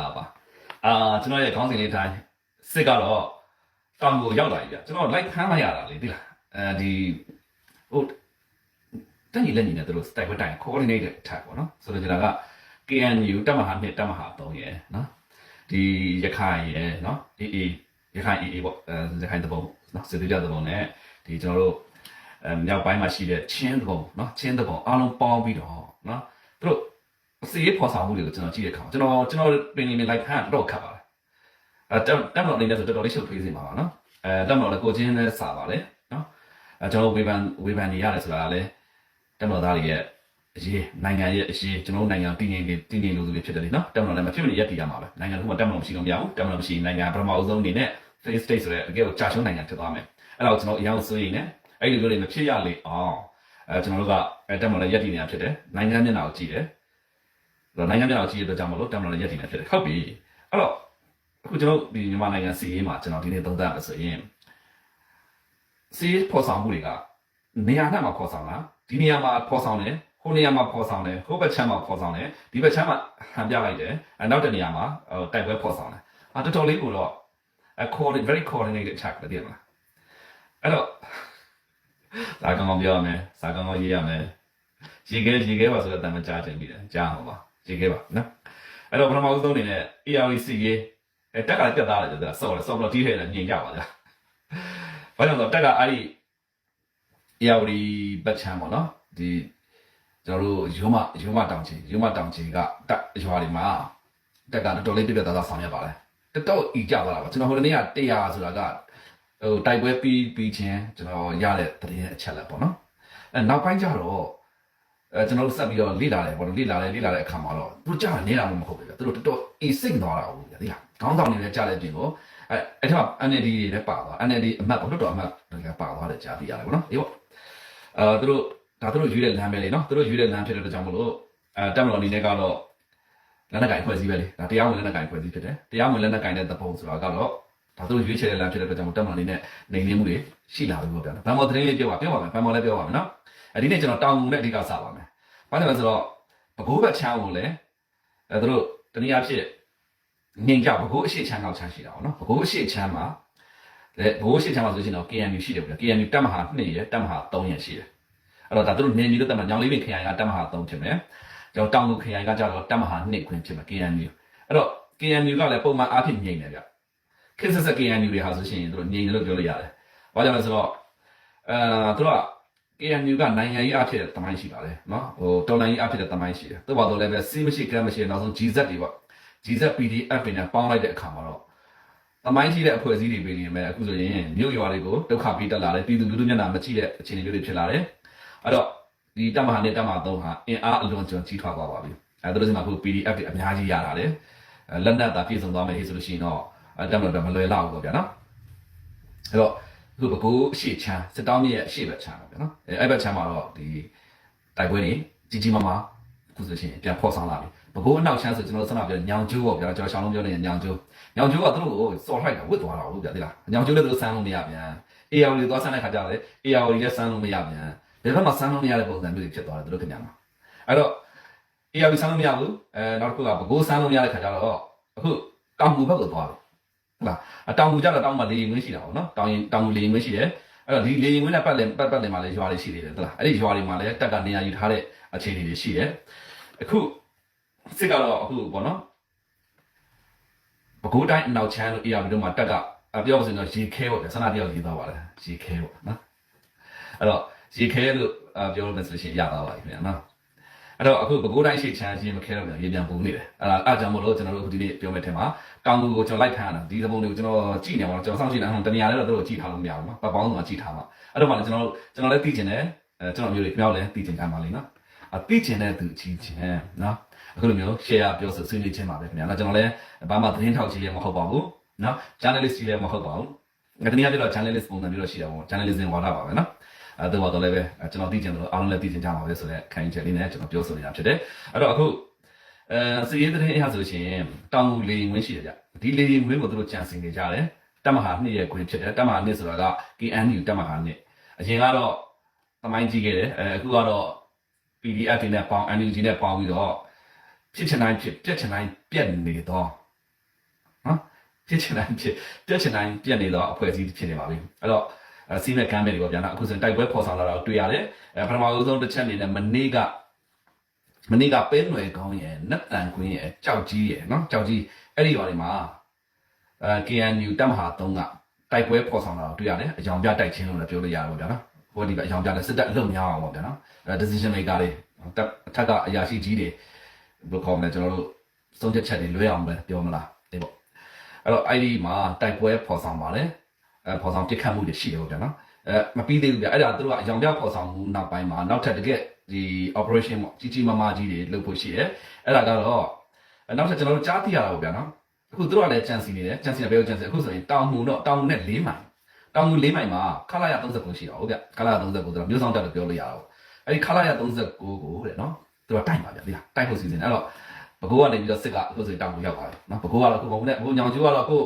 လာပါအာကျွန်တော်ရဲ့ခေါင်းစဉ်လေးတိုင်းစစ်ကတော့တောင်ကိုရောက်လာပြီဗျကျွန်တော်လိုက်ခမ်းလိုက်ရတာလေသိလားအဲဒီဟိုတန်ကြီးလက်ညီနဲ့သူတို့တိုက်ပွဲတိုင် coordinated attack ပေါ့နော်ဆိုတော့ကျွန်တော်က KNU တပ်မဟာ1တပ်မဟာ3ရယ်နော်ဒီရခိုင်ရယ်နော် AA ရခိုင် AA ပေါ့အဲရခိုင်တပုံနော်စစ်သေးကြတပုံနဲ့ဒီကျွန်တော်တို့အဲမြောက်ပိုင်းမှာရှိတဲ့ချင်းတပုံနော်ချင်းတပုံအားလုံးပေါင်းပြီးတော့နော်သူတို့ စီရေးဖော်ဆောင်မှုတွေကိုကျွန်တော်ကြည့်တဲ့အခါမှာကျွန်တော်ကျွန်တော်ပင်နေနေလိုက်ဖန်တော့ခတ်ပါတယ်အဲတက်တက်မလို့အနေနဲ့ဆိုတော်တော်လေးရှုပ်ထွေးစေမှာပါနော်အဲတက်မလို့လည်းကိုချင်းနဲ့စာပါလေနော်အဲကျွန်တော်ဝေဖန်ဝေဖန်နေရတယ်ဆိုတာကလည်းတက်မလို့သားတွေရဲ့အရေးနိုင်ငံရဲ့အရေးကျွန်တော်တို့နိုင်ငံတည်ငြိမ်နေတည်ငြိမ်လို့ဆိုပြီးဖြစ်တယ်လေနော်တက်မလို့လည်းမဖြစ်မနေရက်တည်ရမှာပဲနိုင်ငံတစ်ခုမှာတက်မလို့မရှိလို့မရဘူးတက်မလို့မရှိရင်နိုင်ငံပထမအဆုံးအနေနဲ့ face state ဆိုတဲ့အကဲကိုကြာရှုံးနိုင်ငံဖြစ်သွားမယ်အဲ့တော့ကျွန်တော်အရင်ဆိုရင်လည်းအဲ့ဒီလိုတွေမဖြစ်ရလေအောင်အဲကျွန်တော်တို့ကအဲတက်မလို့လည်းရက်တည်နေတာဖြစ်တယ်နိုင်ငံမျက်နှာကိုကြည့်တယ် တော့နိုင်ငံပြောင်ကြီးရဲ့အတွက်ကြောင့်မလို့တမန်တော်လည်းရက်တည်နေဖြစ်တယ်ဟုတ်ပြီအဲ့တော့အခုကျွန်တော်ဒီမြန်မာနိုင်ငံစီရေးမှာကျွန်တော်ဒီနေ့သုံးသပ်ရဆိုရင်စီရေးဖော်ဆောင်မှုတွေကနေရာနှံ့မှာဖော်ဆောင်လားဒီနေရာမှာဖော်ဆောင်တယ်ဟိုနေရာမှာဖော်ဆောင်တယ်ဟိုဘက်ချမ်းမှာဖော်ဆောင်တယ်ဒီဘက်ချမ်းမှာဟန်ပြလိုက်တယ်အဲနောက်တစ်နေရာမှာတိုက်ပွဲဖော်ဆောင်တယ်အာတော်တော်လေးကိုတော့ a coordinate very coordinated attack ပဲတည်မလားအဲ့တော့စာကောင်းကောင်းပြောရမယ်စာကောင်းကောင်းရေးရမယ်ရေခဲရေခဲပါဆိုတော့တမကြားချင်ပြီတယ်ကြားအောင်ပါ ရေးခဲ့ပါနော်အဲ့တော့ပထမဦးဆုံးအနေနဲ့ ARC ရေးအဲတက်ကလည်းပြတ်သားတယ်ဆိုတာစော်တယ်စော်ပြီးတော့တီးထဲလည်းညင်ကြပါလားဘာကြောင့်လဲတက်ကအဲ့ဒီ ARC ဘက်ချမ်းပေါ့နော်ဒီကျွန်တော်တို့ရုံးမရုံးမတောင်ချီရုံးမတောင်ချီကတက်ရွာတွေမှာတက်ကတော်တော်လေးပြတ်ပြတ်သားသားဆောင်ရွက်ပါလေတတော့ဤကြသွားတာပါကျွန်တော်ဟိုနေ့က100ဆိုတာကဟိုတိုက်ပွဲပြီးပြီးချင်းကျွန်တော်ရတဲ့တရင်အချက်လက်ပေါ့နော်အဲနောက်ပိုင်းကျတော့ အဲကျွန်တော်တို့ဆက်ပြီးတော့လေ့လာတယ်ပေါ့နော်လေ့လာတယ်လေ့လာတဲ့အခါမှာတော့သူတို့ကြားနေတာမှမဟုတ်ဘူးဗျာသူတို့တော်တော်အေးစိတ်သွားတာဟုတ်ဗျာဒီလားခေါင်းဆောင်တွေလည်းကြားတဲ့ပြင်ကိုအဲအဲ့ထက် NLD တွေလည်းပါသွား NLD အမတ်ပေါ့တော်တော်အမတ်တွေလည်းပါသွားတယ်ကြားသိရတယ်ပေါ့နော်အေးပေါ့အဲသူတို့ဒါသူတို့ယူတဲ့လမ်းပဲလေနော်သူတို့ယူတဲ့လမ်းဖြစ်တဲ့အတွက်ကြောင့်မလို့အဲတက်မတော်အနေနဲ့ကတော့လက်နက်ကင်ဖွဲ့စည်းပဲလေဒါတရားဝင်လက်နက်ကင်ဖွဲ့စည်းဖြစ်တယ်တရားဝင်လက်နက်ကင်တဲ့သဘောဆိုတာကတော့ဒါသူတို့ရွေးချယ်တဲ့လမ်းဖြစ်တဲ့အတွက်ကြောင့်တက်မတော်အနေနဲ့နေနေမှုတွေရှိလာပြီပေါ့ဗျာဗန်မော်သတင်းလေးပြောပါပြောပါမယ်ဗန်မော်လည်းပြောပါမယ်နော်အဲဒီနေ့ကျွန်တော်တောင်ငုံနဲ့အဓိကစပါမယ် ဘာလို့လဲဆိုတော့ဘကိုးဘက်ချမ်းကိုလည်းအဲတို့တနည်းအားဖြင့်ငင်ကြဘကိုးအရှိချမ်းနောက်ချမ်းရှိတာပေါ့နော်ဘကိုးအရှိချမ်းမှာလေဘကိုးအရှိချမ်းမှာဆိုရှင်တော့ KNU ရှိတယ်ဗျာ KNU တက်မဟာ2ရယ်တက်မဟာ3ရယ်ရှိတယ်အဲ့တော့ဒါတို့နေမျိုးလို့တက်မှာညောင်လေးပင်ခရိုင်ကတက်မဟာ3ဖြစ်မယ်ကျွန်တော်တောင်လူခရိုင်ကကြတော့တက်မဟာ2ခွင်ဖြစ်မယ် KNU အဲ့တော့ KNU ကလည်းပုံမှန်အားဖြင့်ငိမ့်တယ်ဗျခစ်ဆက်ဆက် KNU တွေဟာဆိုရှင်တို့ငိမ့်တယ်လို့ပြောလို့ရတယ်ဘာကြောင့်လဲဆိုတော့အဲတို့က KNU ကနိုင်ငံရေးအဖြစ်တဲ့တမိုင်းရှိပါတယ်နော်ဟိုတော်လိုင်းရေးအဖြစ်တဲ့တမိုင်းရှိတယ်သူ့ဘာလို့လဲပဲစီးမရှိကမ်းမရှိနောက်ဆုံး GZ တွေပေါ့ GZ PDF တွေနဲ့ပေါင်းလိုက်တဲ့အခါမှာတော့တမိုင်းရှိတဲ့အဖွဲ့အစည်းတွေပြင်နေမယ်အခုဆိုရင်မြို့ရွာတွေကိုဒုက္ခပေးတက်လာတယ်ပြည်သူလူထုမျက်နှာမကြည့်တဲ့အခြေအနေမျိုးတွေဖြစ်လာတယ်အဲ့တော့ဒီတပ်မဟာနဲ့တပ်မဟာ3ဟာအင်အားအလွန်ကျွံကြီးထွားသွားပါပြီအဲဒါတို့ဒီမှာအခု PDF တွေအများကြီးရတာလေလက်နက်သာပြည့်စုံသွားမယ်ဟေ့ဆိုလို့ရှိရင်တော့အဲတပ်မတော်တော့မလွယ်လောက်ဘူးပေါ့ဗျာနော်အဲ့တော့ အခုဘကိုးအရှိချမ်းစစ်တောင်းမြစ်ရဲ့အရှိဘက်ချမ်းပါဗျာနော်အဲအဲ့ဘက်ချမ်းမှာတော့ဒီတိုက်ပွဲတွေကြီးကြီးမားမားအခုဆိုရှင်ပြန်ဖော်ဆောင်လာပြီဘကိုးအနောက်ချမ်းဆိုကျွန်တော်စနပြောညောင်ကျိုးပေါ့ဗျာကျွန်တော်ရှောင်းလုံးပြောနေညောင်ကျိုးညောင်ကျိုးကသူတို့ကိုစော်ထိုက်တာဝစ်သွားတာဟုတ်ဗျာဒီလားညောင်ကျိုးလည်းသူတို့စမ်းလို့မရပြန် AR တွေသွားစမ်းတဲ့ခါကျတော့လေ AR တွေလည်းစမ်းလို့မရပြန်ဘယ်ဘက်မှာစမ်းလို့မရတဲ့ပုံစံမျိုးတွေဖြစ်သွားတယ်သူတို့ခင်ဗျာမှာအဲ့တော့ AR တွေစမ်းလို့မရဘူးအဲနောက်တစ်ခုကဘကိုးစမ်းလို့မရတဲ့ခါကျတော့အခုတောင်ကူဘက်ကိုသွားပြီဟုတ် လားအတောင်ကူကျတော့တောင်မှာလေရင်ခွင်းရှိတာပေါ့နော်တောင်ရင်တောင်ကူလေရင်ခွင်းရှိတယ်အဲ့တော့ဒီလေရင်ခွင်းနဲ့ပတ်လည်ပတ်ပတ်လည်မှာလည်းရွာတွေရှိသေးတယ်ဟုတ်လားအဲ့ဒီရွာတွေမှာလည်းတက်ကနေရာယူထားတဲ့အခြေအနေတွေရှိတယ်အခုစစ်ကတော့အခုပေါ့နော်ပဲခူးတိုင်းအနောက်ချမ်းလို့အေရဘီတို့မှာတက်ကအပြောပါစင်တော့ရေခဲပေါ့ဗျဆန္ဒတယောက်ရေးသွားပါလေရေခဲပေါ့နော်အဲ့တော့ရေခဲလို့အပြောလို့ဆိုရှင်ရသွားပါပြီခင်ဗျာနော် အဲ့တော့အခုပဲခူးတိုင်းရှိချမ်းချင်းမခဲတော့ပြန်ရေပြန်ပူနေတယ်အဲ့ဒါအားကြောင့်မလို့ကျွန်တော်တို့အခုဒီနေ့ပြောမယ့်ထင်မှာတောင်ကူကိုကျွန်တော်လိုက်ခံရတာဒီသဘုံတွေကိုကျွန်တော်ကြည့်နေမှာကျွန်တော်စောင့်ကြည့်နေတာဟိုတနေရာလေးတော့တို့ကြည့်ထားလို့မရဘူးနော်ပတ်ပေါင်းစုံကကြည့်ထားမှာအဲ့တော့မှလည်းကျွန်တော်တို့ကျွန်တော်လည်းသိကျင်တယ်အဲကျွန်တော်မျိုးတွေမြောက်လည်းသိကျင်ကြပါလိမ့်နော်အသိကျင်တဲ့သူကြီးချင်းနော်အခုလိုမျိုး share ပြောဆိုဆွေးနွေးခြင်းပါပဲခင်ဗျာနော်ကျွန်တော်လည်းဘာမှသတင်းထောက်ကြီးလည်းမဟုတ်ပါဘူးနော် journalist ကြီးလည်းမဟုတ်ပါဘူးငါတနည်းအားဖြင့်တော့ journalist ပုံစံမျိုးတော့ရှိတာပေါ့ journalism ဝါဒပါပဲနော် အဲတော့တော့လည်းပဲကျွန်တော်သိကျင်တယ်လို့အားလုံးလည်းသိကျင်ကြပါပဲဆိုတဲ့ခံယူချက်လေးနဲ့ကျွန်တော်ပြောဆိုနေတာဖြစ်တယ်အဲ့တော့အခုအဲစီးရဲတဲ့အဲ့ဟာဆိုရှင်တောင်ငူလေရင်ဝင်းရှိတယ်ဗျဒီလေရင်ဝင်းကိုသူတို့ကြံစည်နေကြတယ်တက်မဟာနှစ်ရဲ့ခွင့်ဖြစ်တယ်တက်မဟာနှစ်ဆိုတာက KNU တက်မဟာနှစ်အရင်ကတော့သမိုင်းကြီးခဲ့တယ်အဲအခုကတော့ PDF တွေနဲ့ပေါင်း NUG နဲ့ပေါင်းပြီးတော့ဖြစ်ချင်တိုင်းဖြစ်ပြက်ချင်တိုင်းပြက်နေတော့ဖြစ်ချင်တိုင်းဖြစ်ပြက်ချင်တိုင်းပြက်နေတော့အဖွဲ့အစည်းဖြစ်နေပါပြီအဲ့တော့အဲ စီးမဲ့ကမ်းမဲ့တွေပေါ့ဗျာနော်အခုဆိုရင်တိုက်ပွဲပေါ်ဆောင်လာတာကိုတွေ့ရတယ်အဲပထမဆုံးတစ်ချက်အနေနဲ့မနေ့ကမနေ့ကပဲနွယ်ကောင်းရဲ့နတ်တန်ကွင်းရဲ့ကြောက်ကြီးရဲ့နော်ကြောက်ကြီးအဲ့ဒီရွာတွေမှာအဲ KNU တပ်မဟာ3ကတိုက်ပွဲပေါ်ဆောင်လာတာကိုတွေ့ရတယ်အကြောင်ပြတိုက်ချင်းလို့လည်းပြောလို့ရတယ်ပေါ့ဗျာနော်ဟိုဒီကအကြောင်ပြတဲ့စစ်တပ်အလုပ်များအောင်ပေါ့ဗျာနော်အဲ decision maker တွေတပ်အထက်ကအရာရှိကြီးတွေဘယ်လိုခေါ်မလဲကျွန်တော်တို့စုံချက်ချက်တွေလွဲအောင်ပဲပြောမလားဒီပေါ့အဲ့တော့အဲ့ဒီမှာတိုက်ပွဲဖော်ဆောင်ပါတယ် အဲဖော်ဆောင်ပြစ်ခတ်မှုတွေရှိတယ်ပေါ့ဗျာနော်အဲမပြီးသေးဘူးဗျအဲ့ဒါသူတို့ကအယောင်ပြဖော်ဆောင်မှုနောက်ပိုင်းမှာနောက်ထပ်တကယ်ဒီ operation ပေါ့ကြီးကြီးမားမားကြီးတွေလုပ်ဖို့ရှိတယ်အဲ့ဒါကတော့နောက်ထပ်ကျွန်တော်တို့ကြားသိရတာပေါ့ဗျာနော်အခုသူတို့ကလည်းကြံစီနေတယ်ကြံစီနေဘယ်လိုကြံစီအခုဆိုရင်တောင်မှုတော့တောင်မှုနဲ့၄မိုင်တောင်မှု၄မိုင်မှာခလာရ39ရှိတာဟုတ်ဗျခလာရ39ဆိုတော့မျိုးဆောင်တက်လို့ပြောလို့ရတာပေါ့အဲ့ဒီခလာရ39ကိုတဲ့နော်သူတို့တိုက်ပါဗျာဒီလားတိုက်ဖို့စီစဉ်တယ်အဲ့တော့ဘကိုးကနေပြီးတော့စစ်ကအခုဆိုရင်တောင်ကိုရောက်ပါတယ်နော်ဘကိုးကတော့ခုကုန်နဲ့ဘကိုးညောင်ကျိုးကတော့အခု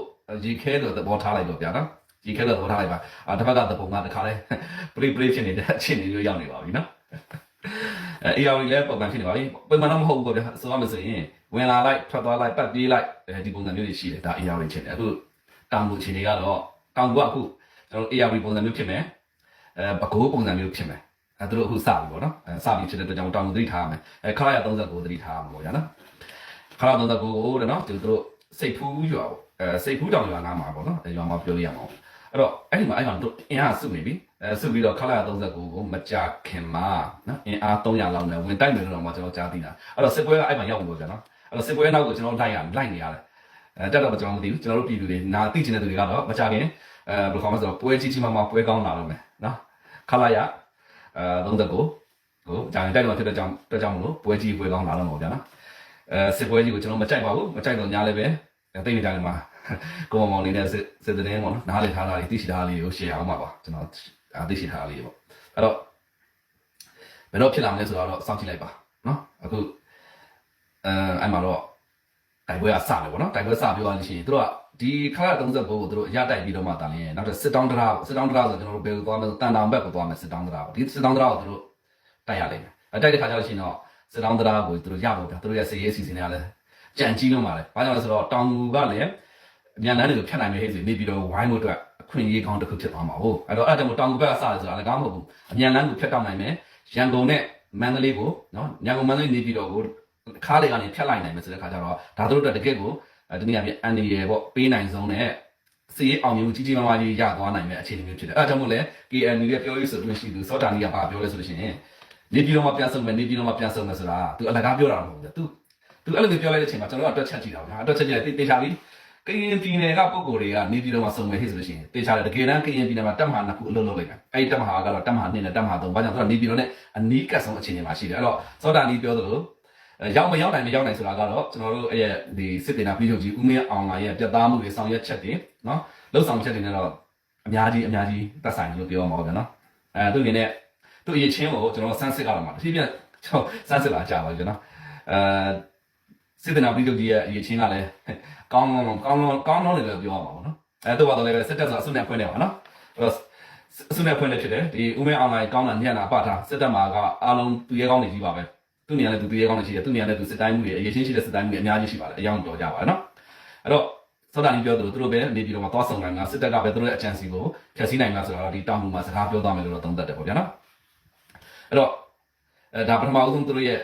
ရေခဲလို့သဘောထားလိုက်တော့ဗျာနော် ရေခဲလို့သဘောထားလိုက်ပါအာတစ်ဖက်ကသဘုံကတခါလဲပရိပရိဖြစ်နေတဲ့အခြေအနေမျိုးရောက်နေပါပြီနော်အဲအေယာဝီလည်းပုံမှန်ဖြစ်နေပါပြီပုံမှန်တော့မဟုတ်ဘူးပေါ့ဗျာဆိုရမယ်ဆိုရင်ဝင်လာလိုက်ထွက်သွားလိုက်ပတ်ပြေးလိုက်အဲဒီပုံစံမျိုးတွေရှိတယ်ဒါအေယာဝီဖြစ်တယ်အခုတောင်ကိုအခြေအနေကတော့တောင်ကအခုကျွန်တော်အေယာဝီပုံစံမျိုးဖြစ်မယ်အဲဘကိုးပုံစံမျိုးဖြစ်မယ်အဲသူတို့အခုစပြီပေါ့နော်အဲစပြီဖြစ်တဲ့အတွက်ကြောင့်တောင်ကိုသတိထားရမယ်အဲခရရ39သတိထားရမှာပေါ့ဗျာနော်ခလာတော့ကိုကိုတဲ့နော်သူတို့စိတ်ဖူးရွာပေါ့ အဲစိတ်ဖူးတောင်ရွာနားမှာပေါ့နော်အဲရွာမှာပြောရရမှာပေါ့အဲ့တော့အဲ့ဒီမှာအဲ့ကောင်တို့အင်အားစုနေပြီအဲစုပြီးတော့ခလာ39ကိုမကြခင်မှာနော်အင်အား300လောက်နဲ့ဝင်တိုက်မယ်လို့တော့မှကျွန်တော်ကြားသိတာအဲ့တော့စစ်ပွဲကအဲ့မှာရောက်လို့ကြာနော်အဲ့တော့စစ်ပွဲနောက်ကိုကျွန်တော်လိုက်ရလိုက်နေရတယ်အဲတက်တော့ကျွန်တော်မသိဘူးကျွန်တော်တို့ပြည်သူတွေနာသိချင်တဲ့သူတွေကတော့မကြခင်အဲဘယ်လိုခေါ်မလဲဆိုတော့ပွဲကြီးကြီးမားမားပွဲကောင်းလာတော့မယ်နော်ခလာရအဲ39ကိုဂျာန်တိုက်တော့ဖြစ်တဲ့ကြောင့်အတွက်ကြောင့်မလို့ပွဲကြီးပွဲကောင်းလာတော့မှာဗျာနော်အဲစစ်ပွဲကြီးကိုကျွန်တော်မကြိုက်ပါဘူးမကြိုက်တော့ညာလည်းပဲတိတ်နေကြတယ်မှာ ကိုမောင်လေးနဲ့စစ်စစ်တဲ့င်းပေါ့နော်နားလည်ထားတာလေးသိရှိထားတာလေးကိုရှေ့အောင်ပါပါကျွန်တော်အာသိရှိထားတာလေးပေါ့အဲ့တော့ဘယ်တော့ဖြစ်လာမလဲဆိုတော့စောင့်ကြည့်လိုက်ပါနော်အခုအဲအဲ့မှာတော့တိုက်ပွဲကစတယ်ပေါ့နော်တိုက်ပွဲစပြောရလို့ရှိရင်တို့ကဒီခါ39ကိုတို့အရတိုက်ပြီးတော့မှတာလင်းနောက်တော့စစ်တောင်းတရားစစ်တောင်းတရားဆိုကျွန်တော်တို့ဘယ်ကိုသွားမလဲတန်တောင်ဘက်ကိုသွားမယ်စစ်တောင်းတရားပေါ့ဒီစစ်တောင်းတရားကိုတို့တိုက်ရလိမ့်မယ်အတိုက်တဲ့ခါကျလို့ရှိရင်တော့စစ်တောင်းတရားကိုသူတို့ရပါဗျာသူတို့ရဲ့စည်ရေးစီစဉ်တွေကလည်းကြံကြီးလုံးပါလေဘာကြောင့်လဲဆိုတော့တောင်ငူကလည်း အမြန်လန်းတွေကိုဖြတ်နိုင်မယ်ဟဲ့ဆိုနေပြီးတော့ဝိုင်းဖို့အတွက်အခွင့်အရေးကောင်းတစ်ခုဖြစ်သွားမှာဟုတ်အဲ့တော့အဲ့ဒါကြောင့်တောင်ငူဘက်ကစတယ်ဆိုတာလည်းကောင်းမဟုတ်ဘူးအမြန်လန်းကိုဖြတ်တောက်နိုင်မယ်ရန်ကုန်နဲ့မန္တလေးကိုနော်ရန်ကုန်မန္တလေးနေပြီးတော့ကိုခါးတွေကနေဖြတ်လိုက်နိုင်မယ်ဆိုတဲ့ခါကျတော့ဒါတို့အတွက်တကယ့်ကိုဒီနေ့အပြင်အန်ဒီရယ်ပေါ့ပေးနိုင်ဆုံးနဲ့စီရေးအောင်မြင်မှုကြီးကြီးမားမားကြီးရသွားနိုင်မယ့်အခြေအနေမျိုးဖြစ်တယ်အဲ့ဒါကြောင့်မို့လဲ KNU ရဲ့ပြောရေးဆိုလို့ရှိသူစောတာနီကပါပြောလဲဆိုလို့ရှိရင် နေပြည်တော်မှာပြန်ဆုံမယ်နေပြည်တော်မှာပြန်ဆုံမယ်ဆိုတာ तू အလကားပြောတာမဟုတ်ဘူး तू तू အဲ့လိုမျိုးပြောလိုက်တဲ့အချိန်မှာကျွန်တော်ကတွက်ချက်ကြည့်တာဗျာတွက်ချက်ကြည့်လိုက်တေချာပြီ ကရင်ပြည်နယ်ကပုံကိုယ်တွေကနေပြည်တော်မှာဆုံမယ်ဟဲ့ဆိုလို့ရှိရင်တေချာတယ်တကယ်တမ်းကရင်ပြည်နယ်မှာတက်မဟာနှစ်ခုအလုပ်လုပ်လိုက်မယ်အဲ့ဒီတက်မဟာကတော့တက်မဟာ2နဲ့တက်မဟာ3ဘာကြောင့်ဆိုတော့နေပြည်တော်နဲ့အနီးကပ်ဆုံးအခြေအနေမှာရှိတယ်အဲ့တော့စောတာနီပြောသလိုရောက်မရောက်နိုင်မရောက်နိုင်ဆိုတာကတော့ကျွန်တော်တို့ရဲ့ဒီစစ်တေနာပြည်ချုပ်ကြီးဦးမင်းအောင်လာရဲ့ပြတ်သားမှုတွေဆောင်ရွက်ချက်တွေနော်လှုပ်ဆောင်ချက်တွေနဲ့တော့အများကြီးအများကြီးသက်ဆိုင်တယ်လို့ပြောမှာပါဗျာနော်အဲသူအနေနဲ့သူအရေးချင်းကိုကျွန်တော်ဆန်းစစ်ကြတော့မှာတစ်ပြည့်ပြည့်ကျွန်တော်ဆန်းစစ်လာကြပါကျွန်တော်အဲစစ်တနာပြည်သူကြီးရဲ့အရေးချင်းကလည်း ကောင်းကောင်းကောင်းကောင်းကောင်းကောင်းတယ်လို့ပြောရမှာပေါ့နော်အဲတော့တော့လည်းစစ်တပ်ဆိုအစုနဲ့ဖွင့်နေပါနော်အဲ့တော့အစုနဲ့ဖွင့်နေဖြစ်တယ်ဒီဦးမဲအွန်လိုင်းကောင်းတာညံ့တာပတ်ထားစစ်တပ်မှာကအားလုံးသူရဲကောင်းနေကြီးပါပဲသူနေရာလည်းသူသူရဲကောင်းနေရှိတယ်သူနေရာလည်းသူစစ်တိုင်းမှုတွေအရေးချင်းရှိတဲ့စစ်တိုင်းမှုတွေအများကြီးရှိပါတယ်အယောင်ပြောကြပါနော်အဲ့တော့စောတာကြီးပြောသလိုသူတို့ပဲနေပြီးတော့မှသွားဆောင်နိုင်တာစစ်တပ်ကပဲသူတို့ရဲ့အကြံစီကိုဖျက်ဆီးနိုင်မှာဆိုတော့ဒီတောင်မှုမှာစကားပြောသွားမယ်လို့တော့သုံးသပ်တယ်ပေါ့ဗျာနော်အဲ့တော့အဲဒါပထမအဆုံးသူတို့ရဲ့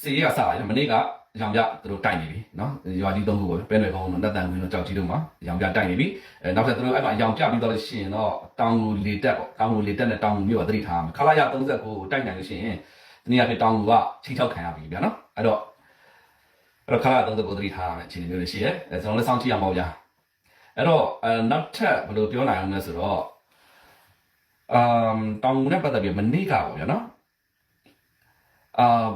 စီရေးကစပါတယ်မနေ့က ရောင်ပြသူတို့တိုက်နေပြီနော်ရွာကြီးသုံးခုပေါ့ပဲနယ်ကောင်းတို့တက်တန်ဝင်းတို့ကြောက်ကြီးတို့မှာရောင်ပြတိုက်နေပြီအဲနောက်ထပ်သူတို့အဲ့မှာရောင်ပြပြီးတော့လို့ရှိရင်တော့တောင်ကိုလေတက်ပေါ့တောင်ကိုလေတက်နဲ့တောင်ကိုမြို့ကသတိထားမှာခလာရ39ကိုတိုက်နိုင်လို့ရှိရင်ဒီနေ့အဖြစ်တောင်ကိုကချိထောက်ခံရပြီဗျာနော်အဲ့တော့အဲ့တော့ခလာရ39ကိုသတိထားရမယ်အခြေအနေမျိုးတွေရှိရဲအဲကျွန်တော်လည်းစောင့်ကြည့်ရမှာဗျာအဲ့တော့အဲနောက်ထပ်ဘယ်လိုပြောနိုင်အောင်လဲဆိုတော့အမ်တောင်ကိုနဲ့ပတ်သက်ပြီးမနေ့ကပေါ့ဗျာနော်အာ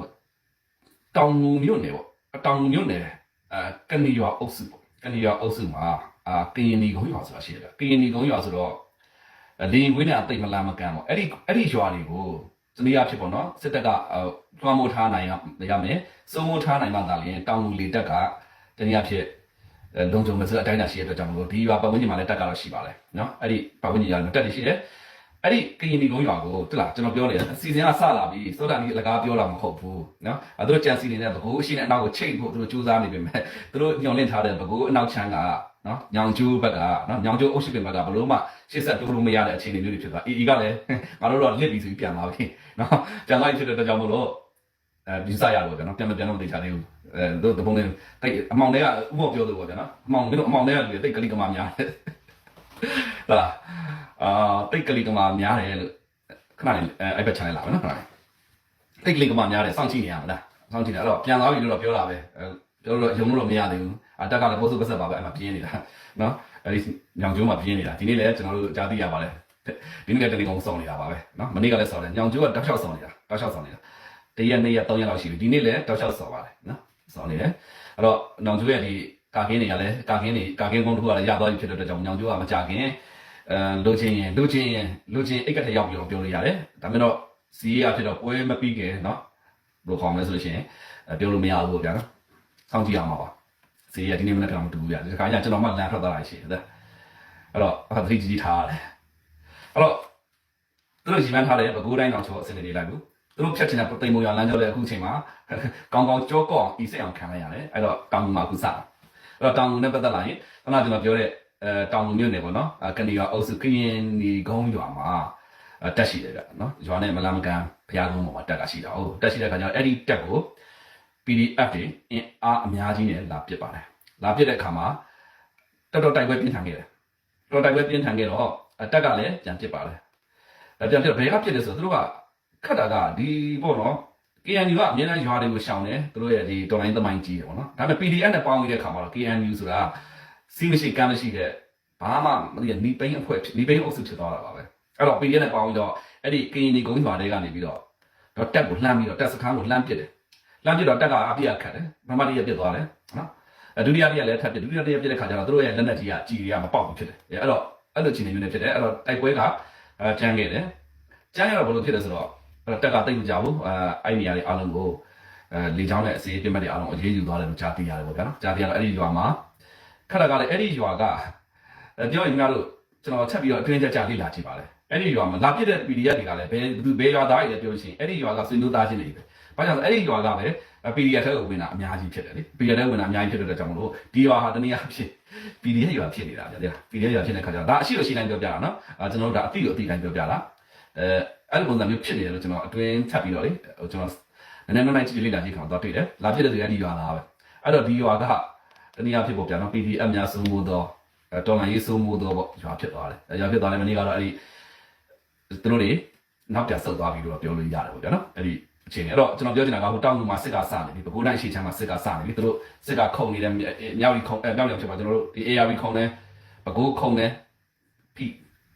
တောင်ငူမြို့နယ်ပေါ့အတောင်ငူမြို့နယ်အဲကဏီရွာအုပ်စုပေါ့ကဏီရွာအုပ်စုမှာအာကရင်နီကုန်းရွာဆိုတာရှိတယ်ကရင်နီကုန်းရွာဆိုတော့အဲလေရင်ခွေးနဲ့အသိမလားမကန်ပေါ့အဲ့ဒီအဲ့ဒီရွာတွေကိုစနေရဖြစ်ပေါ့နော်စစ်တပ်ကအဲလွှမ်းမိုးထားနိုင်ရရမယ်စုံမိုးထားနိုင်မှသာလျှင်တောင်ငူလေတပ်ကတနည်းအားဖြင့်အဲလုံခြုံမစအတိုင်းအတာရှိတဲ့အတွက်ကြောင့်မလို့ဒီရွာပတ်ဝန်းကျင်မှာလည်းတက်ကတော့ရှိပါလေနော်အဲ့ဒီပတ်ဝန်းကျင်ရွာမှာတက်တယ်ရှိတယ် အဲ့ဒီကရင်ဒီကုန်းရွာကိုတက်လာကျွန်တော်ပြောနေတယ်အစီအစဉ်ကစလာပြီစောတာနီအလကားပြောလာမဟုတ်ဘူးနော်အဲသူတို့ကြံစီနေတဲ့ဘကိုးအရှိနဲ့အနောက်ကိုချိတ်ဖို့သူတို့စူးစမ်းနေပေမဲ့သူတို့ညှော်လင့်ထားတဲ့ဘကိုးအနောက်ချမ်းကနော်ညောင်ကျိုးဘက်ကနော်ညောင်ကျိုးအုပ်စုပင်ဘက်ကဘလို့မှရှေ့ဆက်တိုးလို့မရတဲ့အခြေအနေမျိုးတွေဖြစ်သွားအီအီကလည်းငါတို့တော့လစ်ပြီဆိုပြီးပြန်လာပြီနော်ပြန်လာပြီဖြစ်တဲ့အတွက်ကြောင့်မို့လို့အဲဒီစရတော့ကျွန်တော်ပြန်မပြန်တော့မသိချသေးဘူးအဲတို့တပုံလေးတိတ်အမောင်တွေကဥပမာပြောလို့ပေါ့ဗျာနော်အမောင်တို့အမောင်တွေကလူတွေတိတ်ကလေးကမာများတယ် ဟုတ်လားအာတိတ်ကလေးကမာများတယ်လို့ခဏလေးအဲ iPad channel လာပါနော်ခဏလေးတိတ်ကလေးကမာများတယ်စောင့်ကြည့်နေရမှာလားစောင့်ကြည့်နေအဲ့တော့ပြန်လာပြီလို့တော့ပြောတာပဲအဲပြောလို့ရုံလို့တော့မရသေးဘူးအတက်ကလည်းပို့စုပဆက်ပါပဲအဲ့မှာပြင်းနေတာနော်အဲဒီညောင်ကျိုးမှာပြင်းနေတာဒီနေ့လည်းကျွန်တော်တို့ကြားသိရပါတယ်ဒီနေ့ကတနေ့ကောင်စောင့်နေတာပါပဲနော်မနေ့ကလည်းစောင့်တယ်ညောင်ကျိုးကတောက်လျှောက်စောင့်နေတာတောက်လျှောက်စောင့်နေတာတရက်နေ့ရက်သုံးရက်လောက်ရှိပြီဒီနေ့လည်းတောက်လျှောက်စောင့်ပါတယ်နော်စောင့်နေတယ်အဲ့တော့ညောင်ကျိုးရဲ့ဒီ ကာကင်းတွေကလည်းကာကင်းတွေကာကင်းကုန်းတစ်ခုကလည်းရသွားပြီဖြစ်တဲ့အတွက်ကြောင့်ညောင်ကျိုးကမကြခင်အဲလိုချင်ရင်လိုချင်ရင်လိုချင်အိတ်ကထရောက်ပြီးတော့ပြောလို့ရတယ်ဒါပေမဲ့တော့စီးရဖြစ်တော့ပွဲမပြီးခင်နော်ဘယ်လိုခေါ်မလဲဆိုလို့ရှိရင်ပြောလို့မရဘူးဗျာနော်စောင့်ကြည့်အောင်ပါပါစီရဒီနေ့မနေ့ကတော့မတူဘူးဗျာဒီခါကျကျွန်တော်မှလမ်းထွက်သွားတာရှိတယ်အဲ့တော့အခါသတိကြီးကြီးထားရတယ်အဲ့တော့သူတို့ကြီးမှန်းထားတယ်ဘကိုးတိုင်းတော်ချောအစနေနေလိုက်ဘူးသူတို့ဖြတ်ချင်တဲ့တိမ်မုံရလမ်းကြောတဲ့အခုချိန်မှာကောင်းကောင်းကြောကောအောင်ဤစိတ်အောင်ခံလိုက်ရတယ်အဲ့တော့တောင်ငူမှာအခုစတာ အဲ့တော့တောင်ငူနဲ့ပတ်သက်လာရင်ခဏကျွန်တော်ပြောတဲ့အဲတောင်ငူမြို့နယ်ပေါ့နော်ကနေရွာအုပ်စုကရင်ဒီကုန်းရွာမှာတက်ရှိတယ်ဗျနော်ရွာနဲ့မလာမကန်ဖျားကုန်းပေါ်မှာတက်ကရှိတာဟုတ်တက်ရှိတဲ့ခါကျတော့အဲ့ဒီတက်ကို PDF တွေအင်အားအများကြီးနဲ့လာပစ်ပါတယ်လာပစ်တဲ့အခါမှာတော်တော်တိုက်ပွဲပြင်းထန်ခဲ့တယ်တော်တော်တိုက်ပွဲပြင်းထန်ခဲ့တော့အတက်ကလည်းပြန်ပစ်ပါတယ်အဲပြန်ပစ်တော့ဘယ်ကပစ်လဲဆိုတော့သူတို့ကခတ်တာကဒီပေါ့နော် KNU ကအများနဲ့ရွာတွေကိုရှောင်တယ်သူတို့ရဲ့ဒီတော်လိုင်းသမိုင်းကြီးတယ်ပေါ့နော်ဒါပေမဲ့ PDF နဲ့ပေါင်းနေတဲ့အခါမှာတော့ KNU ဆိုတာစီးမရှိကမ်းမရှိတဲ့ဘာမှမသိရနီးပိန်းအဖွဲ့ဖြစ်နီးပိန်းအုပ်စုဖြစ်သွားတာပါပဲအဲ့တော့ PDF နဲ့ပေါင်းပြီးတော့အဲ့ဒီ KNU ကုန်းရွာတွေကနေပြီးတော့တော့တက်ကိုလှမ်းပြီးတော့တက်စခန်းကိုလှမ်းပစ်တယ်လမ်းပြတော့တက်ကအပြည့်ခတ်တယ်မမတရပြစ်သွားတယ်နော်အဲဒုတိယတရလည်းထပ်ပြဒုတိယတရပြစ်တဲ့ခါကျတော့သူတို့ရဲ့လက်နက်ကြီးကကြည်ရမပေါက်ဘူးဖြစ်တယ်အဲ့တော့အဲ့လိုချင်းနေမျိုးနဲ့ဖြစ်တယ်အဲ့တော့တိုက်ပွဲကအဲကျန်းခဲ့တယ်ကျန်းရတော့ဘယ်လိုဖြစ်လဲဆိုတော့ အဲ့တက်ကတိတ်မကြဘူးအဲအဲ့နေရာတွေအားလုံးကိုအဲလေချောင်းနဲ့အစီအပြစ်မဲ့တွေအားလုံးအရေးယူသွားတယ်လို့ကြားသိရတယ်ပေါ့ဗျာနော်ကြားသိရတော့အဲ့ဒီရွာမှာခက်တာကလည်းအဲ့ဒီရွာကအဲပြောရင်ခင်ဗျားတို့ကျွန်တော်ချက်ပြီးတော့အတွင်းချက်ကြလေ့လာကြည့်ပါလေအဲ့ဒီရွာမှာလာပြစ်တဲ့ PDF တွေကလည်းဘယ်သူဘယ်ရွာသားတွေလဲပြောလို့ရှိရင်အဲ့ဒီရွာကဆွေမျိုးသားချင်းတွေပဲ။ဘာကြောင့်လဲအဲ့ဒီရွာကပဲ PDF ထဲကိုဝင်တာအများကြီးဖြစ်တယ်လေ။ PDF ထဲဝင်တာအများကြီးဖြစ်တဲ့အတွက်ကြောင့်မလို့ဒီရွာဟာတနည်းအားဖြင့် PDF ရွာဖြစ်နေတာဗျာ။ PDF ရွာဖြစ်တဲ့ခါကျတော့ဒါအရှိလို့ရှိတိုင်းပြောပြတာနော်။အဲကျွန်တော်တို့ဒါအတိကိုအတိတိုင်းပြောပြတာ။အဲ အဲ့ဒီပုံစံမျိုးဖြစ်နေတယ်လို့ကျွန်တော်အတွင်းထပ်ပြီးတော့လေဟိုကျွန်တော်နည်းနည်းနိုင်ကြည့်လေ့လာကြည့်ခါတော့တွေ့တယ်။လာဖြစ်တဲ့သူကဒီရွာလားပဲ။အဲ့တော့ဒီရွာကတနည်းအားဖြင့်ပေါ့ဗျာနော် PDF များစုံမှုတော့တော်လိုင်းရေးစုံမှုတော့ပေါ့ရွာဖြစ်သွားတယ်။ရွာဖြစ်သွားတယ်မနေ့ကတော့အဲ့ဒီသူတို့တွေနောက်ပြန်ဆုတ်သွားပြီလို့ပြောလို့ရတယ်ပေါ့ဗျာနော်။အဲ့ဒီအခြေအနေအဲ့တော့ကျွန်တော်ပြောချင်တာကဟိုတောင်ကူမှာစစ်ကစနေပြီပဲခူးတိုင်းရှိချမ်းမှာစစ်ကစနေပြီသူတို့စစ်ကခုံနေတယ်မြောက်ရီခုံအဲမြောက်ရီဖြစ်ပါကျွန်တော်တို့ဒီ ARV ခုံတယ်ပဲခူးခုံတယ်ဖိ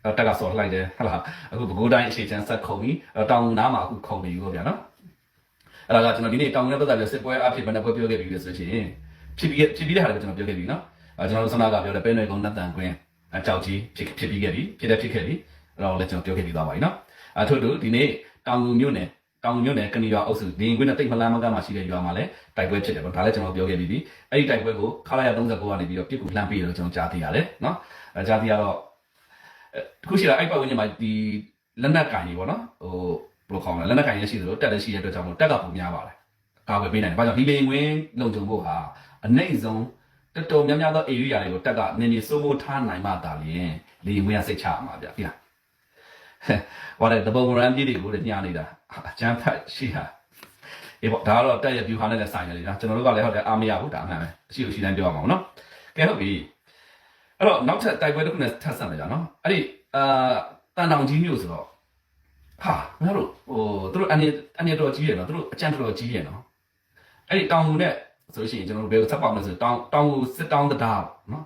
တက်ကဆော်လိုက်တယ်ဟလာအခုပဲခူးတိုင်းအခြေချမ်းဆက်ခုံပြီတောင်ကူနားမှာအခုခုံနေပြီပေါ့ဗျာနော်အဲ့ဒါကကျွန်တော်ဒီနေ့တောင်ကူနဲ့ပတ်သက်ပြီးစစ်ပွဲအဖြစ်ဘယ်နှပွဲပြောခဲ့ပြီလဲဆိုရင်ဖြစ်ပြီးဖြစ်ပြီးတဲ့ဟာလည်းကျွန်တော်ပြောခဲ့ပြီနော်အဲကျွန်တော်တို့ဆန္ဒကပြောတယ်ပဲနယ်ကုန်းနတ်တန်ကွင်းအကြောက်ကြီးဖြစ်ဖြစ်ပြီးခဲ့ပြီဖြစ်တဲ့ဖြစ်ခဲ့ပြီအဲ့တော့လည်းကျွန်တော်ပြောခဲ့ပြီးသွားပါပြီနော်အထို့တူဒီနေ့တောင်ကူမြို့နယ်တောင်မြို့နယ်ကနေရွာအုပ်စုဒင်းကွင်းနဲ့တိတ်မလန်းမကမှာရှိတဲ့ရွာမှာလည်းတိုက်ပွဲဖြစ်တယ်ပေါ့ဒါလည်းကျွန်တော်ပြောခဲ့ပြီးပြီအဲ့ဒီတိုက်ပွဲကိုခလာရ39ကနေပြီးတော့ပြစ်ကူလှမ်းပြီးတော့ကျွန်တော်ကြားသိရတယ်နော်အဲကြားသိရတော့ တခုရှိတာအဲ့ပတ်ဝန်းကျင်မှာဒီလက်နက်ကင်ကြီးပေါ့နော်ဟိုဘယ်လိုခေါ်မလဲလက်နက်ကင်ရရှိသလိုတက်လက်ရှိတဲ့အတွက်ကြောင့်မို့တက်ကပုံများပါတယ်ကာကွယ်ပေးနိုင်တယ်ဘာကြောင့်ဒီလေငွင်းလုံခြုံဖို့ဟာအနိုင်ဆုံးတော်တော်များများသော area တွေကိုတက်ကနည်းနည်းစိုးမိုးထားနိုင်မှသာလျှင်လေငွင်းကစိတ်ချရမှာဗျာဒီလားဟောတဲ့တပုံရန်ပြည်တွေကိုလည်းညနေတာအကျန်းဖတ်ရှိတာအေးပေါ့ဒါကတော့တက်ရ view ဟာနဲ့လည်းဆိုင်တယ်လေနော်ကျွန်တော်တို့ကလည်းဟုတ်တယ်အားမရဘူးဒါအမှန်ပဲအရှိကိုရှိတိုင်းပြောရမှာပေါ့နော်ကဲဟုတ်ပြီ အဲ့တော့နောက်ထပ်တိုက်ပွဲတစ်ခုနဲ့ထပ်ဆက်လိုက်ကြနော်အဲ့ဒီအာတန်တောင်ကြီးမြို့ဆိုတော့ဟာမင်းတို့ဟိုသူတို့အနေအနေတော်ကြီးရနော်သူတို့အကျန်းတော်ကြီးရနော်အဲ့ဒီတောင်ငူနဲ့ဆိုလို့ရှိရင်ကျွန်တော်တို့ဘယ်ကိုဆက်ပေါက်မလဲဆိုတောင်တောင်ငူစစ်တောင်းတရားနော်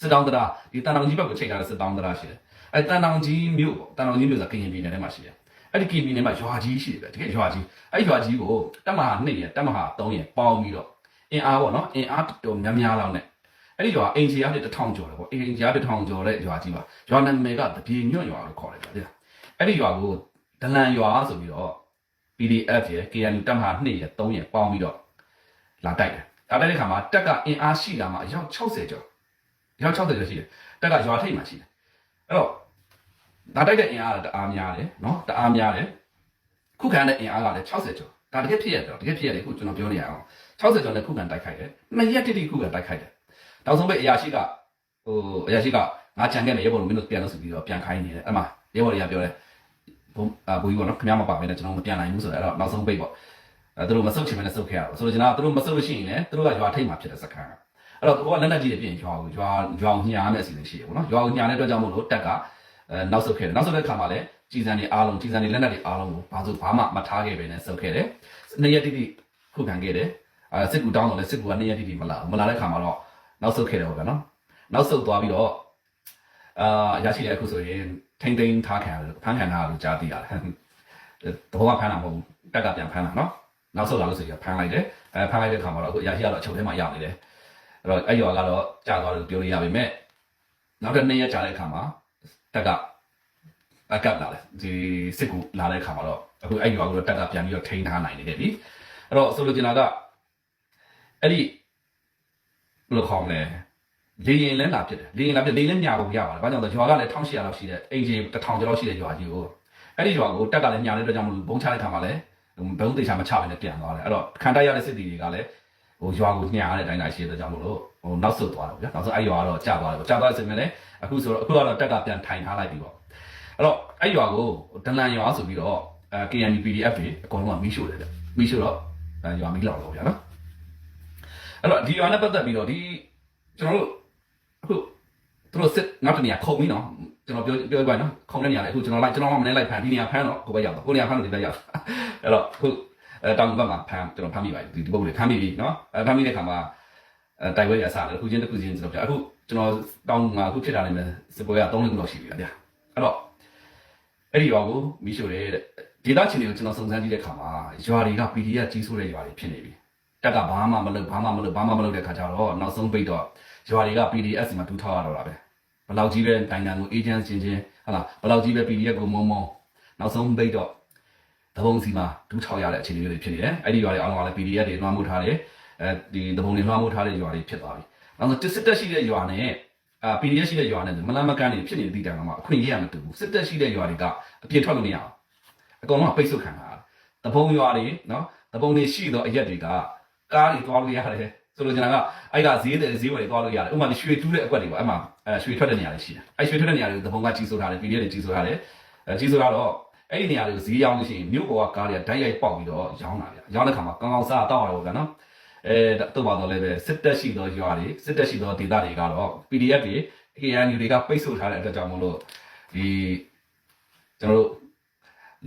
စစ်တောင်းတရားဒီတန်တောင်ကြီးဘက်ကိုချိန်ထားတဲ့စစ်တောင်းတရားရှိတယ်အဲ့တန်တောင်ကြီးမြို့ပေါ့တန်တောင်ကြီးမြို့ဆိုကရင်ပြည်နယ်ထဲမှာရှိတယ်အဲ့ဒီကီမီနဲ့မှာရွာကြီးရှိတယ်ဗျတကယ်ရွာကြီးအဲ့ရွာကြီးကိုတက်မဟာ2ရတက်မဟာ3ရပေါင်းပြီးတော့အင်အားပေါ့နော်အင်အားတော်များများလောက်နဲ့ အဲ့ဒီရွာအင်ဂျီအားဖြင့်တစ်ထောင်ကျော်တယ်ပေါ့အင်ဂျီအားဖြင့်တစ်ထောင်ကျော်တဲ့ရွာကြီးပါရွာနာမည်ကတပြေညွန့်ရွာလို့ခေါ်တယ်ဗျတဲ့အဲ့ဒီရွာကိုဒလန်ရွာဆိုပြီးတော့ PDF ရယ် KNU တက်မဟာ2ရ3ရပေါင်းပြီးတော့လာတိုက်တယ်လာတိုက်တဲ့ခါမှာတက်ကအင်အားရှိတာမှာအယောက်60ကျော်အယောက်60ကျော်ရှိတယ်တက်ကရွာထိပ်မှာရှိတယ်အဲ့တော့ဒါတိုက်တဲ့အင်အားကတအားများတယ်နော်တအားများတယ်ခုခံတဲ့အင်အားကလည်း60ကျော်ဒါတကယ်ဖြစ်ရတယ်တကယ်ဖြစ်ရတယ်ခုကျွန်တော်ပြောနေရအောင်60ကျော်နဲ့ခုခံတိုက်ခိုက်တယ်နှစ်ရက်တိတိခုခံတိုက်ခိုက်တယ် နောက်ဆုံးပဲအရာရှိကဟိုအရာရှိကငါကြံခဲ့မယ်ရဲဘော်တို့မင်းတို့ပြန်လို့ဆိုပြီးတော့ပြန်ခိုင်းနေတယ်အဲ့မှာရဲဘော်တွေကပြောတယ်ဘုံအာဘူကြီးပေါ့နော်ခင်ဗျားမပါဘဲနဲ့ကျွန်တော်မပြန်နိုင်ဘူးဆိုတော့အဲ့တော့နောက်ဆုံးပိတ်ပေါ့အဲသူတို့မဆုတ်ချင်မနဲ့ဆုတ်ခဲ့ရတော့ဆိုတော့ကျွန်တော်သူတို့မဆုတ်လို့ရှိရင်လည်းသူတို့ကရွာထိတ်မှာဖြစ်တဲ့စခန်းကအဲ့တော့ဟိုကလက်လက်ကြီးတွေပြင်ရွာကိုရွာရွာကိုညာမဲ့အစီအစဉ်ရှိတယ်ပေါ့နော်ရွာကိုညာတဲ့အတွက်ကြောင့်မို့လို့တက်ကအဲနောက်ဆုတ်ခဲ့တယ်နောက်ဆုတ်တဲ့ခါမှာလည်းကြီးစံတွေအားလုံးကြီးစံတွေလက်နက်တွေအားလုံးကိုဘာလို့ဘာမှမထားခဲ့ပဲနဲ့ဆုတ်ခဲ့တယ်နှစ်ရက်တိတိခုခံခဲ့တယ်အဲစစ်ကူတောင်းတော့လည်းစစ်ကူကနှစ်ရက်တိတိမလာဘူးမလာတဲ့ခါမှာတော့ နောက်ဆုတ်ခဲ့တယ်ပေါ့ဗျာနော်နောက်ဆုတ်သွားပြီးတော့အာရရှိတဲ့အခုဆိုရင်ထိမ့်သိမ်းထားခံရတယ်ဖမ်းခံထားရလို့ကြားသိရတယ်တဘောကဖမ်းတာမဟုတ်ဘူးတက်ကပြန်ဖမ်းတာနော်နောက်ဆုတ်လာလို့ဆိုရင်ဖမ်းလိုက်တယ်အဲဖမ်းလိုက်တဲ့ခါမှာတော့အခုရရှိကတော့အချုပ်ထဲမှာရောက်နေတယ်အဲ့တော့အဲ့ရွာကတော့ကြာသွားတယ်လို့ပြောလို့ရပါမယ်နောက်တစ်နေ့ရက်ကြာတဲ့ခါမှာတက်ကအကပ်လာတယ်ဒီစစ်ကူလာတဲ့ခါမှာတော့အခုအဲ့ရွာကိုတော့တက်ကပြန်ပြီးတော့ထိန်းထားနိုင်နေတယ်ပြီအဲ့တော့ဆိုလိုချင်တာကအဲ့ဒီ ဘယ်လိုခေါ်မလဲလေရင်လဲလာဖြစ်တယ်လေရင်လာဖြစ်လေရင်လဲညာပုံရပါတယ်ဘာကြောင့်လဲရွာကလည်း1800လောက်ရှိတဲ့အိမ်ကြီး1000ကျော်လောက်ရှိတဲ့ရွာကြီးကိုအဲ့ဒီရွာကိုတက်ကလည်းညာတဲ့အတွက်ကြောင့်မလို့ဘုံချတဲ့ခါမှာလည်းဘုံတေချာမချဘဲနဲ့ပြန်သွားတယ်အဲ့တော့ခံတိုက်ရတဲ့စစ်တီတွေကလည်းဟိုရွာကိုညာတဲ့အတိုင်းတိုင်းရှိတဲ့အတွက်ကြောင့်မလို့ဟိုနောက်ဆုတ်သွားတယ်ဗျာနောက်ဆုံးအဲ့ရွာကတော့ကြာသွားတယ်ကြာသွားတဲ့ချိန်မှာလည်းအခုဆိုတော့အခုကတော့တက်ကပြန်ထိုင်ထားလိုက်ပြီပေါ့အဲ့တော့အဲ့ရွာကိုဒလန်ရွာဆိုပြီးတော့အဲ KNU PDF တွေအကုန်လုံးကမီးရှို့တယ်တဲ့မီးရှို့တော့အဲရွာမီးလောင်တော့ဗျာနော် အဲ့တော့ဒီရွာနဲ့ပတ်သက်ပြီးတော့ဒီကျွန်တော်တို့အခုသူတို့စစ်နောက်တစ်နေရာခုံပြီးနော်ကျွန်တော်ပြောပြောပြပါနော်ခုံတဲ့နေရာလေအခုကျွန်တော်လိုက်ကျွန်တော်မှမနေလိုက်ဖန်ဒီနေရာဖန်တော့ကိုပဲရောက်တော့ကိုနေရာဖန်လို့ဒီပဲရောက်အဲ့တော့အခုအဲတောင်ဘက်မှာဖန်ကျွန်တော်ဖန်မိပါဒီဒီပုတ်လေးဖန်မိပြီနော်အဲဖန်မိတဲ့ခါမှာအဲတိုက်ပွဲရစားတယ်အခုချင်းတစ်ခုချင်းကျွန်တော်ပြအခုကျွန်တော်တောင်မှာအခုဖြစ်တာနေမယ်စပွဲက3နှစ်လောက်ရှိပြီဗျာအဲ့တော့အဲ့ဒီရွာကိုမိရှို့တယ်တဲ့ဒေသချင်းတွေကိုကျွန်တော်စုံစမ်းကြည့်တဲ့အခါမှာရွာတွေက PDF ကြီးဆိုးတဲ့ရွာတွေဖြစ်နေပြီ တက်ကဘာမှမလုပ်ဘာမှမလုပ်ဘာမှမလုပ်တဲ့ခါကျတော့နောက်ဆုံးပိတ်တော့ရွာတွေက PDF စီမှာတူးထောက်ရတော့တာပဲဘယ်လောက်ကြီးပဲတိုင်တန်ကို agent ချင်းချင်းဟာလားဘယ်လောက်ကြီးပဲ PDF ကိုမုံမုံနောက်ဆုံးပိတ်တော့တဘုံစီမှာတူးထောက်ရတဲ့အခြေအနေတွေဖြစ်နေတယ်အဲ့ဒီရွာတွေအားလုံးကလည်း PDF တွေလွှမ်းမိုးထားတယ်အဲဒီတဘုံတွေလွှမ်းမိုးထားတဲ့ရွာတွေဖြစ်သွားပြီနောက်ဆုံးစစ်တက်ရှိတဲ့ရွာနဲ့အာ PDF ရှိတဲ့ရွာနဲ့မလမ်းမကန်းတွေဖြစ်နေတဲ့တည်တံမှာအခွင့်အရေးရမတူဘူးစစ်တက်ရှိတဲ့ရွာတွေကအပြစ်ထွက်လို့မရအောင်အကုန်လုံးကပိတ်ဆို့ခံတာတဘုံရွာတွေနော်တဘုံတွေရှိတော့အရက်တွေက ကားတွေတွားလို့ရတယ်ဆိုလိုချင်တာကအဲ့ကဈေးတယ်ဈေးဝယ်တွေတွားလို့ရတယ်ဥပမာရွှေတူးတဲ့အကွက်တွေပေါ့အဲ့မှာအဲရွှေထွက်တဲ့နေရာတွေရှိတယ်အဲ့ရွှေထွက်တဲ့နေရာတွေကိုတဘုံကကြီးစိုးထားတယ် PDF တွေကြီးစိုးထားတယ်အဲကြီးစိုးထားတော့အဲ့ဒီနေရာတွေကိုဈေးရောင်းလို့ရှိရင်မြို့ပေါ်ကကားတွေကဓာတ်ရိုက်ပေါက်ပြီးတော့ရောင်းတာဗျရောင်းတဲ့ခါမှာကောင်းကောင်းစားတောက်ရတော့ဗျာနော်အဲတော့ပါတော့လည်းပဲစစ်တက်ရှိသောရွာတွေစစ်တက်ရှိသောဒေသတွေကတော့ PDF တွေ KNU တွေကပိတ်ဆို့ထားတဲ့အတွက်ကြောင့်မလို့ဒီကျွန်တော်တို့